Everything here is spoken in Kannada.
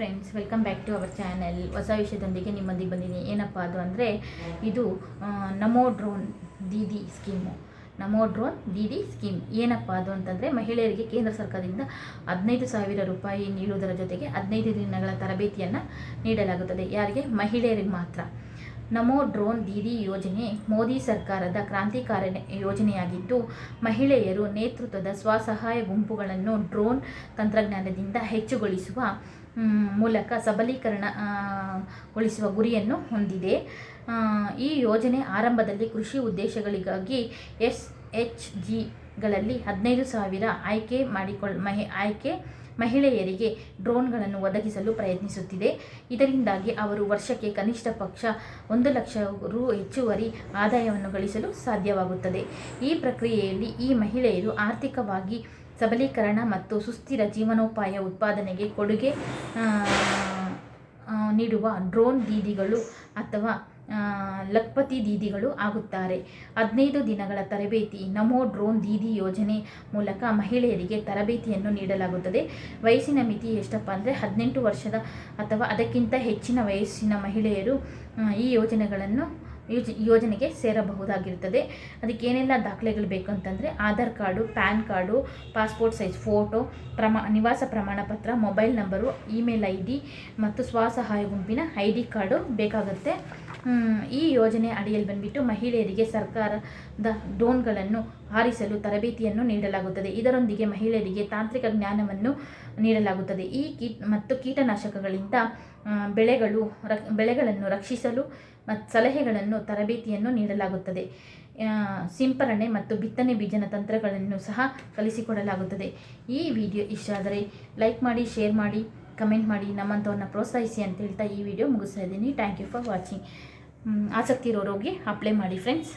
Friends welcome back to our channel ಹೊಸ ವಿಷಯದೊಂದಿಗೆ ನಿಮ್ಮೊಂದಿಗೆ ಬಂದಿದ್ದೀನಿ ಏನಪ್ಪ ಅದು ಅಂದರೆ, ಇದು Namo drone Didi scheme. Namo drone Didi scheme. ಏನಪ್ಪ ಅದು ಅಂತಂದರೆ, ಮಹಿಳೆಯರಿಗೆ ಕೇಂದ್ರ ಸರ್ಕಾರದಿಂದ ಹದಿನೈದು ಸಾವಿರ ರೂಪಾಯಿ ನೀಡುವುದರ ಜೊತೆಗೆ ಹದಿನೈದು ದಿನಗಳ ತರಬೇತಿಯನ್ನು ನೀಡಲಾಗುತ್ತದೆ. ಯಾರಿಗೆ? ಮಹಿಳೆಯರಿಗೆ ಮಾತ್ರ. ನಮೋ ಡ್ರೋನ್ ದೀದಿ ಯೋಜನೆ ಮೋದಿ ಸರ್ಕಾರದ ಕ್ರಾಂತಿಕಾರಿ ಯೋಜನೆಯಾಗಿದ್ದು, ಮಹಿಳೆಯರು ನೇತೃತ್ವದ ಸ್ವಸಹಾಯ ಗುಂಪುಗಳನ್ನು ಡ್ರೋನ್ ತಂತ್ರಜ್ಞಾನದಿಂದ ಹೆಚ್ಚುಗೊಳಿಸುವ ಮೂಲಕ ಸಬಲೀಕರಣ ಗೊಳಿಸುವ ಗುರಿಯನ್ನು ಹೊಂದಿದೆ. ಈ ಯೋಜನೆ ಆರಂಭದಲ್ಲಿ ಕೃಷಿ ಉದ್ದೇಶಗಳಿಗಾಗಿ ಎಸ್ ಎಚ್ ಜಿಗಳಲ್ಲಿ ಹದಿನೈದು ಸಾವಿರ ಆಯ್ಕೆ ಮಾಡಿಕೊಳ್ಳ ಮಹಿ, ಆಯ್ಕೆ ಮಹಿಳೆಯರಿಗೆ ಡ್ರೋನ್ಗಳನ್ನು ಒದಗಿಸಲು ಪ್ರಯತ್ನಿಸುತ್ತಿದೆ. ಇದರಿಂದಾಗಿ ಅವರು ವರ್ಷಕ್ಕೆ ಕನಿಷ್ಠ ಪಕ್ಷ ಒಂದು ಲಕ್ಷ ರು ಹೆಚ್ಚುವರಿ ಆದಾಯವನ್ನು ಗಳಿಸಲು ಸಾಧ್ಯವಾಗುತ್ತದೆ. ಈ ಪ್ರಕ್ರಿಯೆಯಲ್ಲಿ ಈ ಮಹಿಳೆಯರು ಆರ್ಥಿಕವಾಗಿ ಸಬಲೀಕರಣ ಮತ್ತು ಸುಸ್ಥಿರ ಜೀವನೋಪಾಯ ಉತ್ಪಾದನೆಗೆ ಕೊಡುಗೆ ನೀಡುವ ಡ್ರೋನ್ ದೀದಿಗಳು ಅಥವಾ ಲಖ್ಪತಿ ದೀದಿಗಳು ಆಗುತ್ತಾರೆ. ಹದಿನೈದು ದಿನಗಳ ತರಬೇತಿ, ನಮೋ ಡ್ರೋನ್ ದೀದಿ ಯೋಜನೆ ಮೂಲಕ ಮಹಿಳೆಯರಿಗೆ ತರಬೇತಿಯನ್ನು ನೀಡಲಾಗುತ್ತದೆ. ವಯಸ್ಸಿನ ಮಿತಿ ಎಷ್ಟಪ್ಪ ಅಂದರೆ ಹದಿನೆಂಟು ವರ್ಷದ ಅಥವಾ ಅದಕ್ಕಿಂತ ಹೆಚ್ಚಿನ ವಯಸ್ಸಿನ ಮಹಿಳೆಯರು ಈ ಯೋಜನೆಗಳನ್ನು, ಯೋಜ, ಯೋಜನೆಗೆ ಸೇರಬಹುದಾಗಿರುತ್ತದೆ. ಅದಕ್ಕೆ ಏನೆಲ್ಲ ದಾಖಲೆಗಳು ಬೇಕು ಅಂತಂದರೆ Aadhaar card, PAN card, passport size photo, ಪ್ರಮಾ, ನಿವಾಸ ಪ್ರಮಾಣ ಪತ್ರ mobile number, email I D ಮತ್ತು ಸ್ವಸಹಾಯ ಗುಂಪಿನ ಐ ಡಿ ಕಾರ್ಡು ಬೇಕಾಗುತ್ತೆ. ಈ ಯೋಜನೆ ಅಡಿಯಲ್ಲಿ ಬಂದ್ಬಿಟ್ಟು ಮಹಿಳೆಯರಿಗೆ ಸರ್ಕಾರದ ಡ್ರೋನ್ಗಳನ್ನು ಹಾರಿಸಲು ತರಬೇತಿಯನ್ನು ನೀಡಲಾಗುತ್ತದೆ. ಇದರೊಂದಿಗೆ ಮಹಿಳೆಯರಿಗೆ ತಾಂತ್ರಿಕ ಜ್ಞಾನವನ್ನು ನೀಡಲಾಗುತ್ತದೆ. ಈ ಕೀಟ್ ಮತ್ತು ಕೀಟನಾಶಕಗಳಿಂದ ಬೆಳೆಗಳು ರಕ್ ಬೆಳೆಗಳನ್ನು ರಕ್ಷಿಸಲು ಮತ್ತು ಸಲಹೆಗಳನ್ನು, ತರಬೇತಿಯನ್ನು ನೀಡಲಾಗುತ್ತದೆ. ಸಿಂಪರಣೆ ಮತ್ತು ಬಿತ್ತನೆ ಬೀಜನ ತಂತ್ರಗಳನ್ನು ಸಹ ಕಲಿಸಿಕೊಡಲಾಗುತ್ತದೆ. ಈ ವಿಡಿಯೋ ಇಷ್ಟ ಆದರೆ ಲೈಕ್ ಮಾಡಿ, ಶೇರ್ ಮಾಡಿ. ಕಮೆಂಟ್ ಮಾಡಿ ನಮ್ಮಂಥವ್ರನ್ನ ಪ್ರೋತ್ಸಾಹಿಸಿ ಅಂತ ಹೇಳ್ತಾ ಈ ವಿಡಿಯೋ ಮುಗಿಸ್ತಾ ಇದ್ದೀನಿ. ಥ್ಯಾಂಕ್ ಯು ಫಾರ್ ವಾಚಿಂಗ್ ಆಸಕ್ತಿ ಇರೋರೋಗಿ ಅಪ್ಲೈ ಮಾಡಿ ಫ್ರೆಂಡ್ಸ್